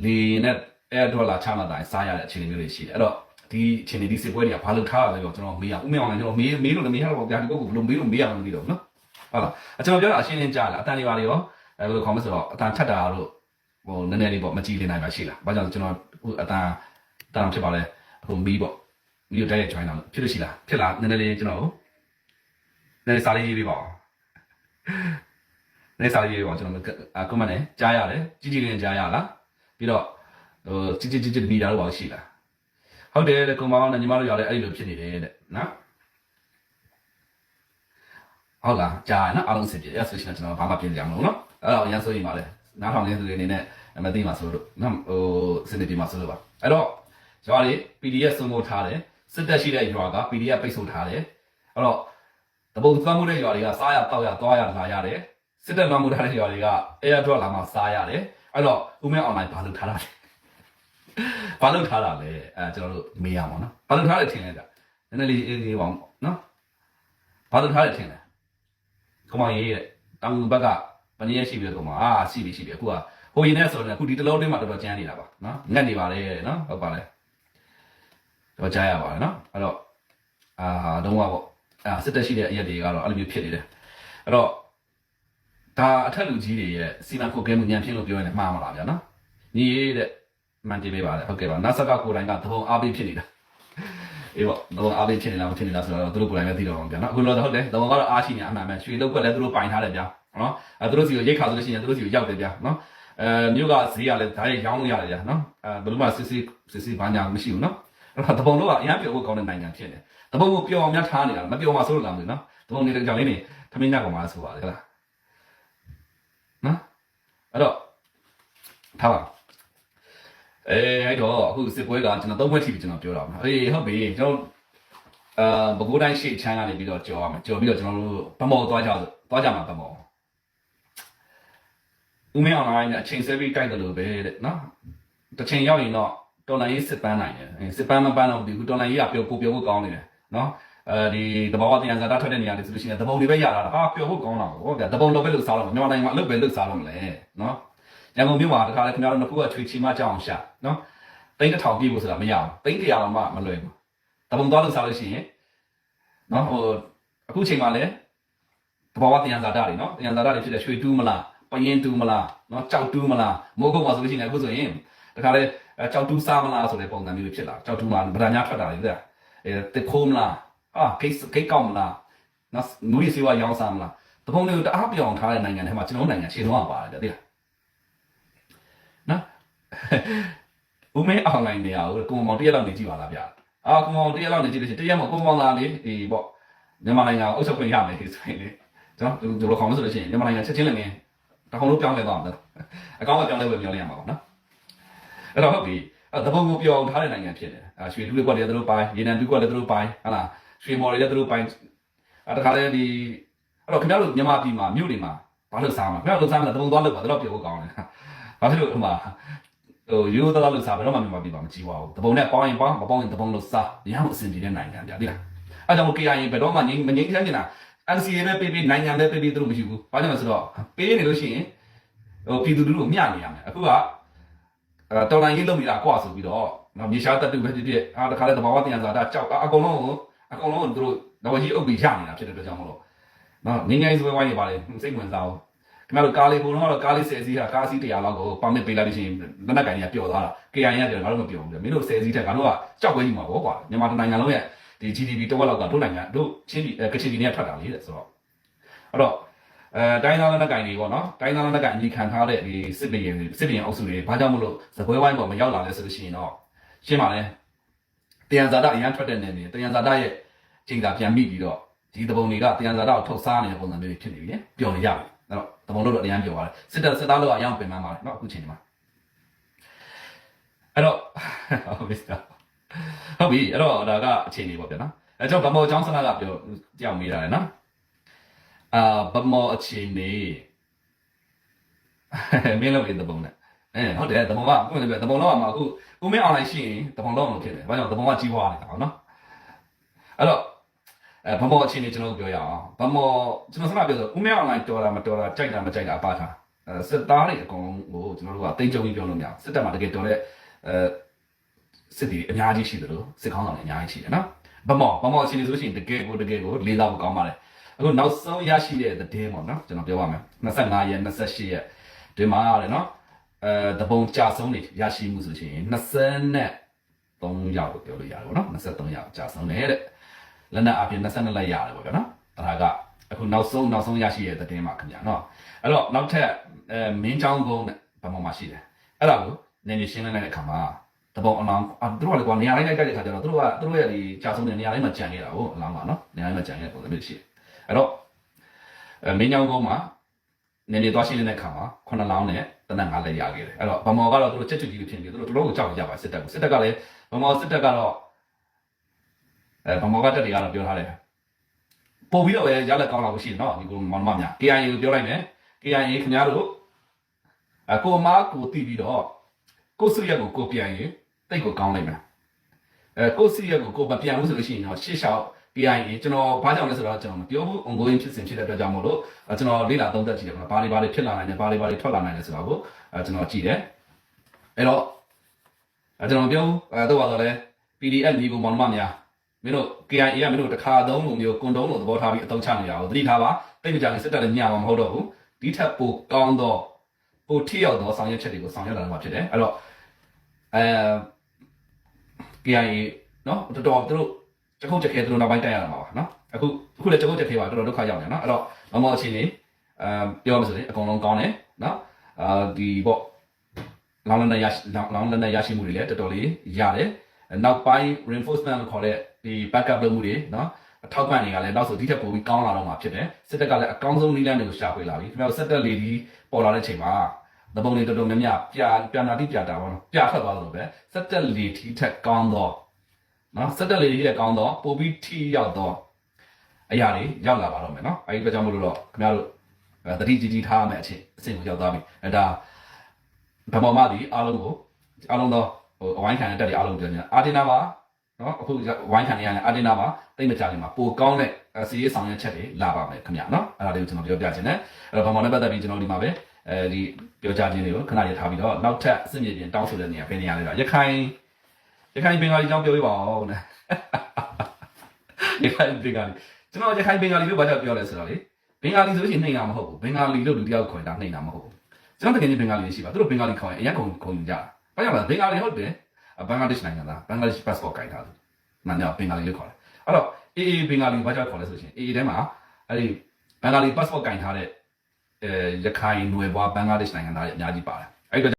လေနဲ့အဲဒေါ်လာချမှတ်တိုင်းစားရတဲ့အခြေအနေမျိုးတွေရှိတယ်အဲ့တော့ ဒီအခြေအနေဒီစစ်ပွဲတွေကဘာလို့ထားရလဲတော့ကျွန်တော်မေးရဦးမေအောင်လည်းကျွန်တော်မေးမေးလို့လည်းမေးရတော့ဗျာဒီပုဂ္ဂိုလ်ဘယ်လိုမေးလို့မေးရမှမသိတော့ဘူးနော်ဟုတ်လားအကျွန်တော်ပြောတာအရှင်းရှင်းကြားလားအတန်တွေပါလေရောအဲဘယ်လိုခေါ်မလဲဆိုတော့အတန်ထက်တာတို့ဟိုနည်းနည်းလေးပေါ့မကြည့်နေနိုင်ပါရှိလားဘာကြောင့်ကျွန်တော်ဟိုအတန်အတန်ဖြစ်ပါလဲဟိုမီးပေါ့မီးကိုတိုက်ရိုက် join လာလို့ဖြစ်လို့ရှိလားဖြစ်လားနည်းနည်းလေးကျွန်တော်နည်းနည်းစာလေးရေးပေးပါဦးနေစာရေးပေါ့ကျွန်တော်အကွန်မန့်နဲ့ကြားရတယ်ကြီးကြီးလေးနဲ့ကြားရလားပြီးတော့ဟိုကြီးကြီးကြီးကြီးပြီးတာတော့ပါရှိလား ဟုတ်တယ်တဲ့ကွန်မန့်နဲ့ညီမတို့ရောက်လဲအဲ့လိုဖြစ်နေတယ်တဲ့နော်ဟုတ်လားကြားရနော်အားလုံးစင်ပြေရဆိုရှင်ကျွန်တော်ဘာမှပြင်ကြမလို့နော်အဲ့တော့ရန်ဆိုရင်ပါလေနားထောင်နေသူတွေအနေနဲ့မသိမှဆိုလို့နော်ဟိုစင်နေပြီမှဆိုလို့ပါအဲ့တော့ရွာတွေ PDF စုံမို့ထားတယ်စစ်တက်ရှိတဲ့ရွာက PDF ပိတ်ဆို့ထားတယ်အဲ့တော့တပုံသွမ်းမှုတဲ့ရွာတွေကစားရတောက်ရသွားရလာရတယ်စစ်တပ်လွှမ်းမိုးထားတဲ့ရွာတွေက airdrop လာမှစားရတယ်အဲ့တော့ဦးမဲအွန်လိုင်းဘာလုပ်ထားတာလဲ ဘာလုပ်ထားတာလဲအဲကျွန်တော်တို့မေးရမှာနော်ဘာလုပ်ထားလဲထင်လဲကြနည်းနည်းလေးအေးအေးပါအောင်နော်ဘာလုပ်ထားလဲထင်လဲခမောင်ရေးတဲ့တောင်ဘက်ကဘယ်နည်းရှိပြီလဲကောင်မအာရှိပြီရှိပြီအခုကဟိုရင်နဲ့ဆိုတော့အခုဒီတလုံးတွင်းမှာတော်တော်ကြမ်းနေတာပါနော်ငတ်နေပါလေတဲ့နော်ဟုတ်ပါလေတော့ကြားရပါတယ်နော်အဲ့တော့အာတော့ပေါ့အာစစ်တက်ရှိတဲ့အရက်တွေကတော့အဲ့လိုမျိုးဖြစ်နေတယ်အဲ့တော့ဒါအထက်လူကြီးတွေရဲ့စီမံကုတ်ကဲမှုညံဖြစ်လို့ပြောရင်လည်းမှားမလားဗျာနော်ညီရေးတဲ့ မှန်တင်ပေးပါလေဟုတ်ကဲ့ပါနတ်ဆက်ကကိုယ်တိုင်ကသဘုံအားပေးဖြစ်နေတာအေးပေါ့သဘုံအားပေးဖြစ်နေလားမဖြစ်နေလားဆိုတော့သူတို့ကိုယ်တိုင်ပဲသိတော့အောင်ဗျာနော်အခုတော့ဟုတ်တယ်သဘုံကတော့အားရှိနေအမှန်ပဲရွှေလုတ်ကွက်လည်းသူတို့ပိုင်ထားတယ်ဗျာနော်အဲသူတို့စီကိုရိတ်ခါဆိုလို့ရှိရင်သူတို့စီကိုရောက်တယ်ဗျာနော်အဲမြို့ကဈေးကလည်းဓာတ်ရိုက်ရောင်းလို့ရတယ်ဗျာနော်အဲဘယ်လိုမှစစ်စစ်စစ်စစ်ဘာညာမရှိဘူးနော်အဲ့တော့သဘုံတို့ကအရင်ပြောဖို့ကောင်းတဲ့နိုင်ငံဖြစ်နေသဘုံကိုပျော်အောင်များထားနေတာမပျော်မှဆိုလို့လားမသိဘူးနော်သဘုံနေတဲ့ကြောင်လေးနေထမင်းညကောင်မှဆိုပါလေဟဲ့လားနော်အဲ့တော့ထားပါ အဲအဲ့တော့အခုစစ်ပွဲကကျွန်တော်သုံးဘက်ထိပြီးကျွန်တော်ပြောတာပါအေးဟုတ်ပြီကျွန်တော်အာဘကိုးတိုင်းရှေ့ချမ်းကနေပြီးတော့ကြော်ရမယ်ကြော်ပြီးတော့ကျွန်တော်တို့ဗမော်သွားကြသွားကြမှာဗမောဦးမင်းအောင်လိုင်းနဲ့အချိန်ဆွဲပြီးတိုက်တယ်လို့ပဲတဲ့နော်တစ်ချိန်ရောက်ရင်တော့တော်လိုင်းရေးစစ်ပန်းနိုင်တယ်အဲစစ်ပန်းမပန်းတော့ဒီခုတော်လိုင်းရေးကပျော်ကိုပျော်ဖို့ကောင်းနေတယ်နော်အဲဒီတဘာဝတရားဇာတာထွက်တဲ့နေရာတွေဆိုလို့ရှိရင်တပုံတွေပဲရတာဟာပျော်ဖို့ကောင်းတာပေါ့ဗျာတပုံတော့ပဲလို့စားလို့မြန်မာနိုင်ငံမှာအလုပ်ပဲလုပ်စားလို့မလဲနော် ရန်ကုန်မြို့မှာတခါလေခင်ဗျားတို့နှစ်ခုကချွေချီမကြအောင်ရှာနော်တိန်းတစ်ထောင်ပြည့်ဖို့ဆိုတာမရဘူးတိန်းတစ်ရာတော့မှမလွယ်ဘူးတပုံသွားလို့စားလို့ရှိရင်နော်ဟိုအခုချိန်မှာလည်းတဘာဝတရားဇာတာတွေနော်တရားဇာတာတွေဖြစ်တဲ့ရွှေတူးမလားပရင်တူးမလားနော်ကြောက်တူးမလားမိုးကုတ်မှာဆိုလို့ရှိရင်အခုဆိုရင်တခါလေကြောက်တူးစားမလားဆိုတဲ့ပုံစံမျိုးတွေဖြစ်လာကြောက်တူးမှာဗဒညာထွက်တာလေတဲ့အဲတစ်ခိုးမလားအာဂိတ်ဂိတ်ကောက်မလားနော်နူရီစီဝါရောင်းစားမလားတပုံတွေကိုတအားပြောင်းထားတဲ့နိုင်ငံတွေမှာကျွန်တော်နိုင်ငံခြေတော့ပါတယ်တဲ့နော် ဦးမေးအွန်လိုင်းနေရကိုကိုမောင်တရက်လောက်နေကြည့်ပါလားဗျာအာကိုမောင်တရက်လောက်နေကြည့်လို့ရှိရင်တရက်မကိုမောင်လာလေဒီပေါ့မြန်မာနိုင်ငံအုပ်ချုပ်ခွင့်ရမယ်ဆိုရင်လေကျွန်တော်ဒီလိုခေါင်းဆိုလို့ရှိရင်မြန်မာနိုင်ငံချက်ချင်းလည်းငင်းတခုံလုံးပြောင်းလဲသွားအောင်အကောင့်ကပြောင်းလဲဝယ်ပြောင်းလဲရမှာပေါ့နော်အဲ့တော့ဟုတ်ပြီအဲ့တပုံကိုပြောင်းထားတဲ့နိုင်ငံဖြစ်တယ်အာရွှေလူတွေကွက်တွေသူတို့ပိုင်းရေနံတူးကွက်တွေသူတို့ပိုင်းဟုတ်လားရွှေမော်တွေလည်းသူတို့ပိုင်းအဲ့တခါလဲဒီအဲ့တော့ခင်ဗျားတို့မြန်မာပြည်မှာမြို့တွေမှာဘာလို့စားမှာခင်ဗျားတို့စားမှာတပုံသွားလို့ပါတော့ပြောဖို့ကောင်းတယ်ဘာဖြစ်လို့ဟိုမှာ ဟိုရိုးသားလို့စားဘယ်တော့မှမြန်မာပြည်မှာမကြည့်ပါဘူးတပုံနဲ့ပေါင်းရင်ပေါင်းမပေါင်းရင်တပုံလို့စားရအောင်အဆင်ပြေတဲ့နိုင်ငံပြတိလားအဲ့ကြောင့် KIA ဘယ်တော့မှငင်းမငင်းချမ်းနေတာ NCA ပဲပေးပေးနိုင်ငံပဲပေးပေးသူတို့မရှိဘူးဘာကြောင့်လဲဆိုတော့ပေးနေလို့ရှိရင်ဟိုပြည်သူလူထုကိုမျှနေရမယ်အခုကအဲတော်လိုင်းရေးလုပ်နေတာကွာဆိုပြီးတော့နော်မြေရှားတက်တူပဲဖြစ်ဖြစ်အားတခါလဲတဘာဝတရားစာတာကြောက်အကုန်လုံးကိုအကုန်လုံးကိုသူတို့တော့ကြီးအုပ်ပြီးရနေတာဖြစ်တဲ့အတွက်ကြောင့်မလို့နော်ငင်းငိုင်းစွဲဝိုင်းနေပါလေစိတ်ဝင်စားအောင် ခင်ဗျားတို့ကားလေးဘုံတော့ကားလေး10စီးဟာကားစီး100လောက်ကိုပါမစ်ပေးလိုက်လို့ရှိရင်လက်နက်ကန်ကြီးကပျော်သွားတာ KIA ကပြောငါတို့မပျော်ဘူးလေမင်းတို့10စီးတက်ငါတို့ကကြောက်ပွဲကြီးမှာပေါ့ကွာမြန်မာနိုင်ငံလုံးရဲ့ဒီ GDP တစ်ဝက်လောက်ကတို့နိုင်ငံတို့ချင်းပြည်ကချင်ပြည်နယ်ထွက်တာလေတဲ့ဆိုတော့အဲ့တော့အဲတိုင်းသားလက်နက်ကင်တွေပေါ့နော်တိုင်းသားလက်နက်ကင်အညီခံထားတဲ့ဒီစစ်ဘီရင်စစ်ဘီရင်အုပ်စုတွေဘာကြောင့်မလို့သပွဲဝိုင်းပေါ်မရောက်လာလဲဆိုလို့ရှိရင်တော့ရှင်းပါလေတယံဇာတအရန်ထွက်တဲ့နေနေတယံဇာတရဲ့ချိန်သာပြန်မိပြီးတော့ဒီတပုံတွေကတယံဇာတကိုထုတ်စားနေတဲ့ပုံစံမျိုးတွေဖြစ်နေပြီလေပျော်နေကြပြီ အဲ့တော့တပုံတို့တော့အရန်ပျော်ပါတယ်စစ်တပ်စစ်သားတို့ကအရန်ပင်ပန်းပါတယ်နော်အခုချိန်ဒီမှာအဲ့တော့ဟုတ်ပြီဟုတ်ပြီအဲ့တော့ဒါကအခြေအနေပေါ့ဗျာနော်အဲကြောင့်ဗမော်ချောင်းစနာကပြောကြောက်မိတာလေနော်အာဗမော်အခြေအနေမင်းလုံးရေးတပုံနဲ့အဲဟုတ်တယ်တပုံကအခုလည်းတပုံတော့မှာအခုဦးမင်းအွန်လိုင်းရှိရင်တပုံတော့မဖြစ်တယ်ဘာကြောင့်တပုံကကြီးပွားနေတာနော်အဲ့တော့ အဲဗမော်အခြေအနေကျွန်တော်ပြောရအောင်ဗမော်ကျွန်တော်စမပြောဆိုဦးမင်းအွန်လိုင်းတော်တာမတော်တာကြိုက်တာမကြိုက်တာအပါထားအဲစစ်သားတွေအကုန်လုံးကိုကျွန်တော်တို့ကတိတ်ကြုံပြီးပြောလို့မရစစ်တပ်မှာတကယ်တော်တဲ့အဲစစ်တီအများကြီးရှိတယ်လို့စစ်ကောင်းဆောင်တွေအများကြီးရှိတယ်နော်ဗမော်ဗမော်အခြေအနေဆိုလို့ရှိရင်တကယ်ကိုတကယ်ကိုလေးစားဖို့ကောင်းပါတယ်အခုနောက်ဆုံးရရှိတဲ့သတင်းပေါ့နော်ကျွန်တော်ပြောပါမယ်25ရက်28ရက်ဒီမှာရတယ်နော်အဲတပုံကြာဆုံးနေရရှိမှုဆိုရှင်20နဲ့3ရောက်လို့ပြောလို့ရတယ်ပေါ့နော်23ရောက်ကြာဆုံးတယ်တဲ့ လက်နက်အပြင်22လက်ရတယ်ပေါ့ဗျာနော်ဒါကအခုနောက်ဆုံးနောက်ဆုံးရရှိတဲ့သတင်းပါခင်ဗျာနော်အဲ့တော့နောက်ထပ်အဲမင်းချောင်းကုန်းနဲ့ဗမာမှာရှိတယ်အဲ့ဒါကိုနည်းနည်းရှင်းလင်းလိုက်တဲ့အခါမှာတပုံအလောင်းအသူတို့ကလည်းကွာနေရာတိုင်းတိုက်တဲ့ခါကျတော့သူတို့ကသူတို့ရဲ့ဒီကြာဆုံးတဲ့နေရာတိုင်းမှာကြံနေတာဟုတ်အလောင်းပါနော်နေရာတိုင်းမှာကြံနေတဲ့ပုံစံမျိုးရှိတယ်အဲ့တော့အဲမင်းချောင်းကုန်းမှာနည်းနည်းသွားရှင်းလင်းတဲ့အခါမှာခုနှစ်လောင်းနဲ့တနက်ငါးလက်ရခဲ့တယ်အဲ့တော့ဗမာကတော့သူတို့ချက်ချွတ်ကြီးဖြစ်နေတယ်သူတို့တော်တော်ကိုကြောက်ကြပါစစ်တပ်ကိုစစ်တပ်ကလည်းဗမာစစ်တပ်ကတော့ အဲဗမာကတက်တွေကတော့ပြောထားတယ်ပို့ပြီးတော့ပဲရလက်ကောင်းလာလို့ရှိရင်တော့ဒီကိုမောင်မများ KIA ကိုပြောလိုက်မယ် KIA ခင်ဗျားတို့အကိုမားကိုတီးပြီးတော့ကိုစုရက်ကိုကိုပြန်ရင်တိတ်ကိုကောင်းလိုက်မယ်အဲကိုစုရက်ကိုကိုမပြန်ဘူးဆိုလို့ရှိရင်တော့ရှေ့လျှောက် KIA ကျွန်တော်ဘာကြောင့်လဲဆိုတော့ကျွန်တော်မပြောဘူး ongoing ဖြစ်စဉ်ဖြစ်တဲ့အတွက်ကြောင့်မို့လို့ကျွန်တော်လေ့လာသုံးသပ်ကြည့်တယ်ဘာတွေဘာတွေဖြစ်လာနိုင်တယ်ဘာတွေဘာတွေထွက်လာနိုင်တယ်ဆိုတော့ကိုကျွန်တော်ကြည့်တယ်အဲ့တော့အဲကျွန်တော်ပြောအဲတော့ပါတော့လဲ PDF ညီကိုမောင်နှမများ မင်းတို့ KIA ကမင်းတို့တစ်ခါသုံးလိုမျိုးကွန်တုံးလိုသဘောထားပြီးအသုံးချနေတာကိုသတိထားပါတိတ်ကြကြစစ်တပ်လည်းညမှာမဟုတ်တော့ဘူးဒီထက်ပိုကောင်းသောပိုထိရောက်သောဆောင်ရွက်ချက်တွေကိုဆောင်ရွက်လာမှာဖြစ်တယ်အဲ့တော့အဲ KIA နော်တော်တော်သူတို့ချက်ခုတ်ချက်ခဲသူတို့နောက်ပိုင်းတက်ရတာမှာပါနော်အခုအခုလည်းချက်ခုတ်ချက်ခဲပါတော်တော်ဒုက္ခရောက်နေနော်အဲ့တော့မမောအချင်းနေအဲပြောမှဆိုရင်အကုန်လုံးကောင်းတယ်နော်အာဒီပေါ့လောင်းလန်းနဲ့ရရှိလောင်းလန်းနဲ့ရရှိမှုတွေလည်းတော်တော်လေးရတယ်နောက်ပိုင်း reinforcement လို့ခေါ်တဲ့ ဒီ backup လုပ်မှုတွေနော်အထောက်ပံ့တွေကလည်းနောက်ဆိုဒီထက်ပိုပြီးကောင်းလာတော့မှာဖြစ်တယ်စစ်တပ်ကလည်းအကောင်းဆုံးနည်းလမ်းတွေကိုရှာဖွေလာပြီခင်ဗျားတို့စစ်တပ်လေဒီပေါ်လာတဲ့ချိန်မှာသဘုံတွေတော်တော်များများပြပြန်လာတိပြတာပေါ့နော်ပြထွက်သွားလို့ပဲစစ်တပ်လေဒီထက်ကောင်းတော့နော်စစ်တပ်လေဒီထက်ကောင်းတော့ပိုပြီးထိရောက်တော့အရာတွေရောက်လာပါတော့မယ်နော်အဲဒီအတွက်ကြောင့်မလို့တော့ခင်ဗျားတို့အဲတတိကြီးကြီးထားရမယ့်အချိန်အဆင့်ကိုရောက်သွားပြီအဲဒါဗမောမဒီအားလုံးကိုအားလုံးသောဟိုအဝိုင်းခံတဲ့တက်တွေအားလုံးပြောနေတာအာတင်နာမှာ နော်အခုဝိုင်းခံနေရတဲ့အာတင်နာမှာတိတ်မကြခင်မှာပိုကောင်းတဲ့စီးရေးဆောင်ရွက်ချက်တွေလာပါမယ်ခင်ဗျာနော်အဲ့ဒါလေးကိုကျွန်တော်ပြောပြချင်တယ်အဲ့တော့ဗမောနဲ့ပတ်သက်ပြီးကျွန်တော်ဒီမှာပဲအဲဒီပြောကြားခြင်းတွေကိုခဏရထားပြီးတော့နောက်ထပ်အဆင့်မြေပြင်တောင်းဆိုတဲ့နေရာဘယ်နေရာလဲတော့ရခိုင်ရခိုင်ဘင်္ဂါလီအကြောင်းပြောပြပါဦးနဲ့ရခိုင်ဘင်္ဂါလီကျွန်တော်ရခိုင်ဘင်္ဂါလီလို့ဘာကြောင့်ပြောလဲဆိုတော့လေဘင်္ဂါလီဆိုလို့ရှိရင်နှိမ်တာမဟုတ်ဘူးဘင်္ဂါလီလို့လူတစ်ယောက်ခေါ်တာနှိမ်တာမဟုတ်ဘူးကျွန်တော်တကယ်ကြီးဘင်္ဂါလီရှိပါသူတို့ဘင်္ဂါလီခေါ်ရင်အရင်ကုန်ကုန်ယူကြတာဘာကြောင့်လဲဘင်္ဂါလီဟုတ်တယ် ဘင်္ဂလားဒေ့ရှ်နိုင်ငံသားဘင်္ဂလားဒေ့ရှ် passport ကိုင်ထားတယ်မှန်တယ်ဘင်္ဂါလီလို့ခေါ်တယ်အဲ့တော့အေးအေးဘင်္ဂါလီဘာကြောင့်ခေါ်လဲဆိုရှင်အေးအေးထဲမှာအဲ့ဒီဘင်္ဂါလီ passport ကိုင်ထားတဲ့အဲရခိုင်နွယ်ဘွားဘင်္ဂလားဒေ့ရှ်နိုင်ငံသားတွေအများကြီးပါတယ်အဲ့ဒီ